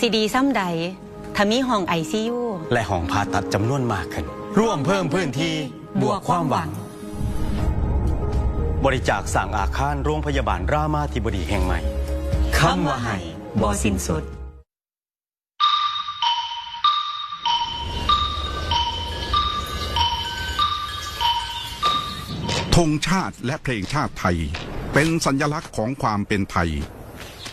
ซีดีซ้ำใดถ้ามีห้องไอซียูและห้องผ่าตัดจำนวนมากขึ้น ร่วมเพิ่มพื้นที่บวกความหวัง บริจาคสั่งอาคารโรงพยาบาลรามาธิบดีแห่งใหม่คำว่าให้บอสินสุดธงชาติและเพลงชาติไทย เป็นสัญลักษณ์ของความเป็นไทย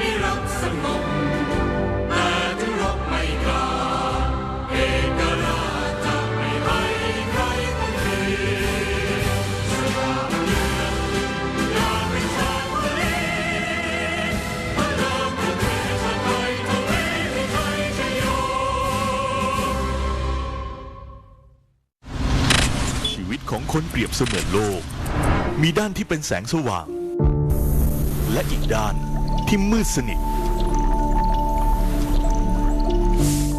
นี่รักสงบแต่ถึงรบไม่กล้าเอกราชจะไม่ให้ใครต้องเสียสยามเมืองอยาเป็นชาติทะเลพระรามประเทศชาติไทยทะเลที่ไทยชโยชีวิตของคนเปรียบเสมือนโลก มีด้านที่เป็นแสงสว่าง และอีกด้าน ที่มืดสนิท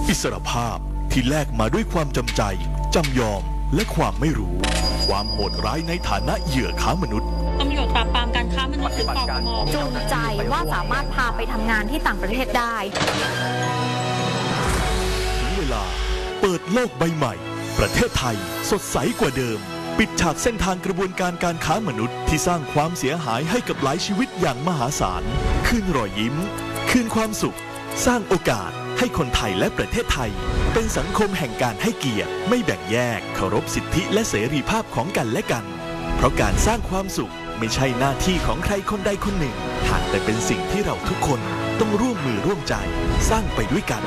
อิสรภาพที่แลกมาด้วยความจำใจ จำยอมและความไม่รู้ ความโหดร้ายในฐานะเหยื่อค้ามนุษย์ตำรวจปราบปรามการค้ามนุษย์หรือปปมจูงใจว่าสามารถพาไปทำงานที่ต่างประเทศได้ถึงเวลาเปิดโลกใบใหม่ ประเทศไทยสดใสกว่าเดิม ปิดฉากเส้นทางกระบวนการการค้ามนุษย์ที่สร้างความเสียหายให้กับหลายชีวิตอย่างมหาศาล คืนรอยยิ้ม คืนความสุข สร้างโอกาสให้คนไทยและประเทศไทย เป็นสังคมแห่งการให้เกียรติ ไม่แบ่งแยก เคารพสิทธิและเสรีภาพของกันและกัน เพราะการสร้างความสุขไม่ใช่หน้าที่ของใครคนใดคนหนึ่ง หากแต่เป็นสิ่งที่เราทุกคนต้องร่วมมือร่วมใจ สร้างไปด้วยกัน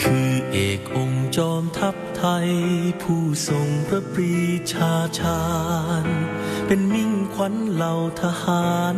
คือเอกองค์จอมทัพไทย ผู้ทรงพระปรีชาชาญ เป็นมิ่งขวัญเหล่าทหาร